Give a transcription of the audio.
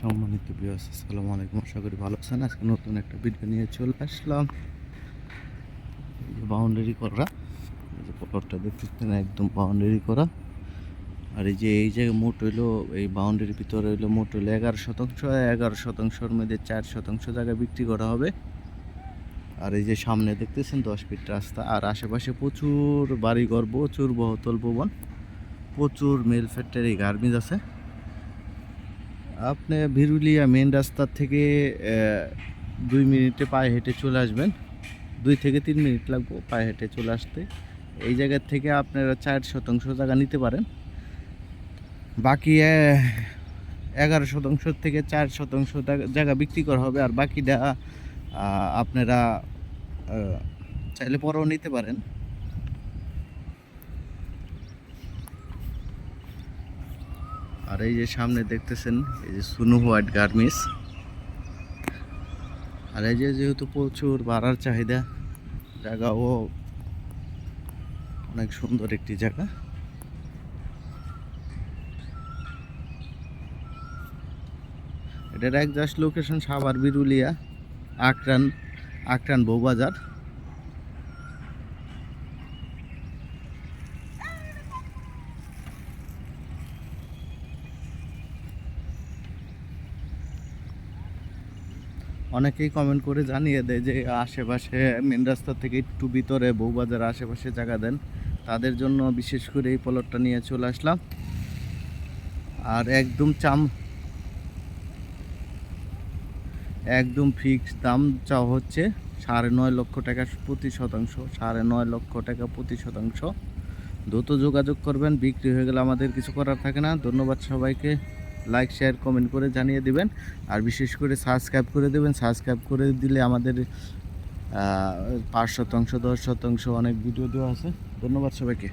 সম্মানিত বিয়াস আসসালামু আলাইকুম। আশা করি ভালো আছেন। আজকে নতুন একটা ভিডিও নিয়ে চলে আসলাম। এই যে বাউন্ডারি করা, এই যে পটরটা দেখতেছেন, একদম বাউন্ডারি করা। আর এই যে, এই জায়গায় মোট হইল, এই বাউন্ডারির ভিতরে হইল মোট হইল এগারো শতাংশ। এগারো শতাংশের মধ্যে চার শতাংশ জায়গা বিক্রি করা হবে। আর এই যে সামনে দেখতেছেন, দশ ফিট রাস্তা। আর আশেপাশে প্রচুর বাড়িঘর, প্রচুর বহুতল ভবন, প্রচুর মেল ফ্যাক্টরি গার্মেন্টস আছে। আপনি ভিরুলিয়া মেন রাস্তার থেকে দুই মিনিটে পায়ে হেঁটে চলে আসবেন। দুই থেকে তিন মিনিট লাগবে পায়ে হেঁটে চলে আসতে। এই জায়গার থেকে আপনারা চার শতাংশ জায়গা নিতে পারেন। বাকি এগারো শতাংশ থেকে চার শতাংশ জায়গা- বিক্রি করা হবে। আর বাকিটা আপনারা চাইলে পরেও নিতে পারেন। আর এই যে সামনে দেখতেছেন, এই যে সুনু হোয়াইট গার্মেন্টস। আর এই যে যেহেতু প্রচুর ভাড়ার চাহিদা, জায়গাও অনেক সুন্দর একটি জায়গা। এটার একজাস্ট লোকেশন সাভার, বিরুলিয়া, আক্রান আক্রান বউবাজার অনেকেই কমেন্ট করে জানিয়ে দেয় যে, আশেপাশে মেন রাস্তা থেকে একটু ভিতরে বউবাজার আশেপাশে জায়গা দেন। তাদের জন্য বিশেষ করে এই পলটটা নিয়ে চলে আসলাম। আর একদম চাম, একদম ফিক্স দাম চাওয়া হচ্ছে সাড়ে নয় লক্ষ টাকা প্রতি শতাংশ, সাড়ে নয় লক্ষ টাকা প্রতি শতাংশ। দ্রুত যোগাযোগ করবেন, বিক্রি হয়ে গেলে আমাদের কিছু করার থাকে না। ধন্যবাদ সবাইকে। লাইক শেয়ার কমেন্ট করে জানিয়ে দিবেন। আর বিশেষ করে সাবস্ক্রাইব করে দেবেন। সাবস্ক্রাইব করে দিলে আমাদের পাঁচ শতাংশ, দশ শতাংশ অনেক ভিডিও দেওয়া আছে। ধন্যবাদ সবাইকে।